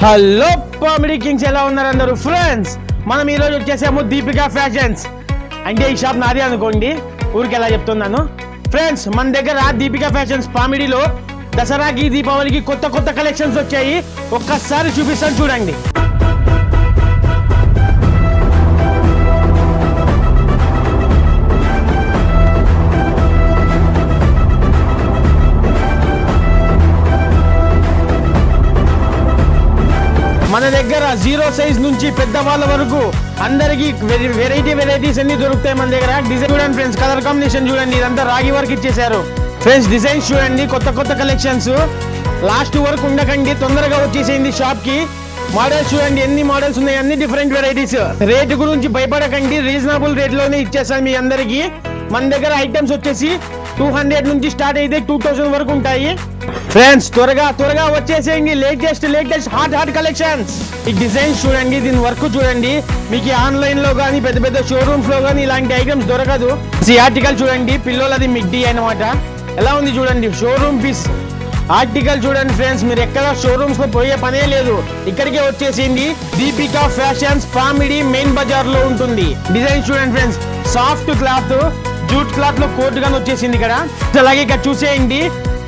Hello comedy Kings ఎలా ఉన్నారు అందరూ? ఫ్రెండ్స్ మనం ఈరోజు వచ్చేసాము దీపికా ఫ్యాషన్స్. అంటే ఈ షాప్ నాది అనుకోండి ఊరికి ఎలా చెప్తున్నాను? ఫ్రెండ్స్ మన దగ్గర దీపికా ఫ్యాషన్స్ కామెడీలో దసరాకి దీపావళికి కొత్త కొత్త కలెక్షన్స్ వచ్చాయి. ఒక్కసారి చూపిస్తాను చూడండి. మన దగ్గర జీరో సైజ్ నుంచి పెద్దవాళ్ళ వరకు అందరికీ వెరైటీ వెరైటీస్ అన్ని దొరుకుతాయి మన దగ్గర. డిజైన్ చూడండి ఫ్రెండ్స్ కలర్ కాంబినేషన్ చూడండి ఇదంతా రాగి వర్క్ ఇచ్చేసారు ఫ్రెండ్స్ డిజైన్స్ చూడండి కొత్త కొత్త కలెక్షన్స్. లాస్ట్ వరకు ఉండకండి తొందరగా వచ్చేసేయండి షాప్కి. మోడల్స్ చూడండి ఎన్ని మోడల్స్ ఉన్నాయి అన్ని డిఫరెంట్ వెరైటీస్ రేట్ గురించి భయపడకండి రీజనబుల్ రేట్లోనే ఇచ్చేస్తాను మీ అందరికీ. మన దగ్గర ఐటమ్స్ వచ్చేసి టూ హండ్రెడ్ నుంచి స్టార్ట్ అయితే టూ థౌజండ్ వరకు ఉంటాయి. ఫ్రెండ్స్ త్వరగా త్వరగా వచ్చేసేయండి. Latest latest hot hot collections ఈ డిజైన్స్ చూడండి దీని వర్క్ చూడండి. మీకు ఆన్లైన్లో కానీ పెద్ద పెద్ద షోరూమ్స్లో కానీ ఇలాంటి ఐటమ్స్ దొరకదు. ఈ ఆర్టికల్ చూడండి పిల్లలది మిడ్డీ అన్నమాట. ఎలా ఉంది చూడండి షోరూమ్ పీస్ ఆర్టికల్ చూడండి ఫ్రెండ్స్ మీరు ఎక్కడ షోరూమ్స్లో పోయే పనే లేదు. ఇక్కడికే వచ్చేసింది దీపికా ఫ్యాషన్స్ కామెడీ మెయిన్ బజార్లో ఉంటుంది. డిజైన్ చూడండి ఫ్రెండ్స్ సాఫ్ట్ క్లాత్ జూట్ క్లాత్లో కోట్ గాని వచ్చేసింది ఇక్కడ. అలాగే ఇక్కడ చూసేయండి.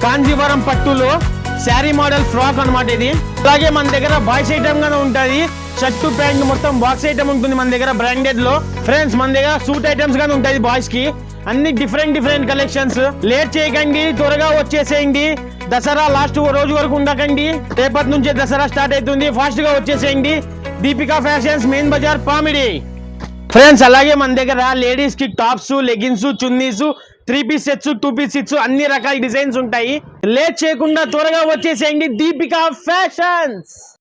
కాంజీవరం పట్టులో శారీ మోడల్ ఫ్రాక్ అన్నమాట ఇది. అలాగే మన దగ్గర బాయ్స్ ఐటమ్ గానే ఉంటుంది. షర్టు ప్యాంట్ మొత్తం బాక్స్ ఐటమ్ ఉంటుంది మన దగ్గర బ్రాండెడ్లో. ఫ్రెండ్స్ మన దగ్గర సూట్ ఐటమ్స్ గానే ఉంటాయి బాయ్స్కి. అన్ని డిఫరెంట్ డిఫరెంట్ కలెక్షన్స్ లేట్ చేయకండి త్వరగా వచ్చేసేయండి. దసరా లాస్ట్ రోజు వరకు ఉండకండి. రేపటి నుంచే దసరా స్టార్ట్ అవుతుంది. ఫాస్ట్గా వచ్చేసేయండి. Deepika fashions main bazaar Pamidi friends అలాగే మన దగ్గర లేడీస్కి tops leggings chunnis three piece sets two piece sets అన్ని రకాల డిజైన్స్ ఉంటాయి. లేట్ చేయకుండా త్వరగా వచ్చేసేయండి దీపికా ఫ్యాషన్స్.